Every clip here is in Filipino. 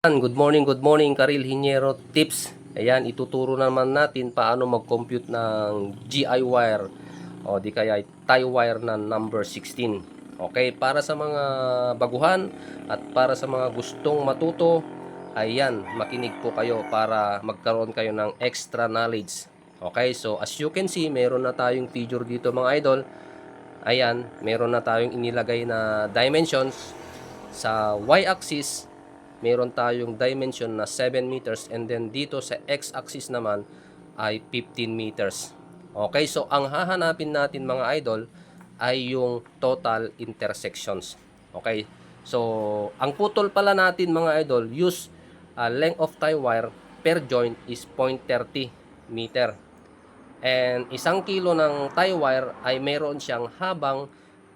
Good morning, good morning, Karil Hiniero Tips. Ayan, ituturo naman natin paano mag-compute ng GI wire o di kaya tie wire na number 16. Okay, para sa mga baguhan at para sa mga gustong matuto, ayan, makinig po kayo para magkaroon kayo ng extra knowledge. Okay, so as you can see, meron na tayong figure dito mga idol. Ayan, meron na tayong inilagay na dimensions sa y-axis meron tayong dimension na 7 meters and then dito sa x-axis naman ay 15 meters. Okay, so ang hahanapin natin mga idol ay yung total intersections. Okay, so ang putol pala natin mga idol, use uh, length of tie wire per joint is 0.30 meter. And isang kilo ng tie wire ay meron siyang habang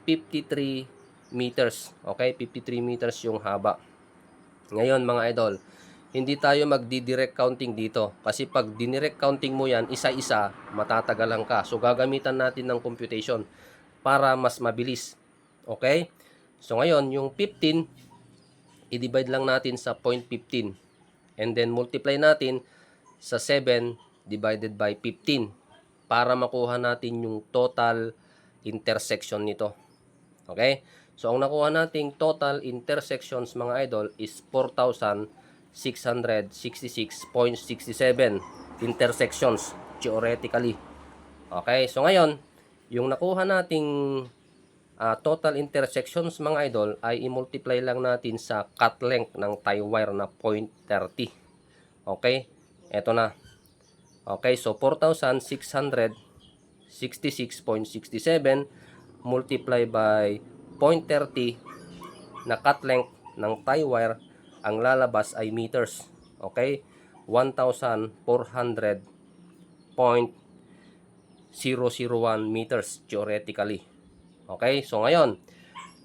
53 meters. Okay, 53 meters yung haba. Ngayon mga idol, hindi tayo magdi-direct counting dito. Kasi pag dinirect counting mo yan, isa-isa, matatagalan ka. So gagamitan natin ng computation para mas mabilis. Okay? So ngayon, yung 15, i-divide lang natin sa 0.15. And then multiply natin sa 7 divided by 15 para makuha natin yung total intersection nito. Okay? So, ang nakuha nating total intersections mga idol is 4,666.67 intersections theoretically. Okay? So, ngayon, yung nakuha nating uh, total intersections mga idol ay i-multiply lang natin sa cut length ng tie wire na 0.30. Okay? Ito na. Okay, so 4,666.67 multiply by 0.30 na cut length ng tie wire, ang lalabas ay meters. Okay? 1,400.001 meters theoretically. Okay? So ngayon,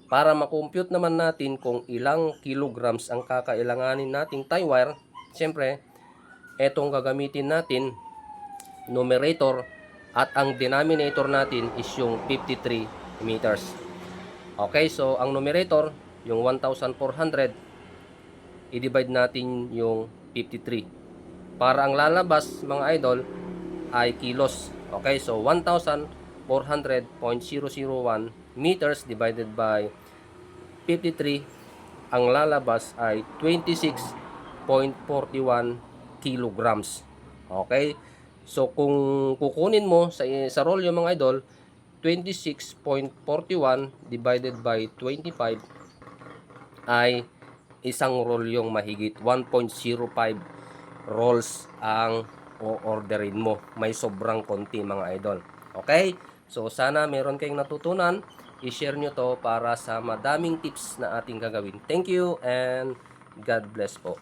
para makompute naman natin kung ilang kilograms ang kakailanganin nating tie wire, siyempre, etong gagamitin natin, numerator, at ang denominator natin is yung 53 meters. Okay, so ang numerator, yung 1,400, i-divide natin yung 53. Para ang lalabas, mga idol, ay kilos. Okay, so 1,400.001 meters divided by 53, ang lalabas ay 26.41 kilograms. Okay, so kung kukunin mo sa, sa roll yung mga idol, 26.41 divided by 25 ay isang roll yung mahigit 1.05 rolls ang o-orderin mo. May sobrang konti mga idol. Okay? So sana meron kayong natutunan. I-share nyo to para sa madaming tips na ating gagawin. Thank you and God bless po.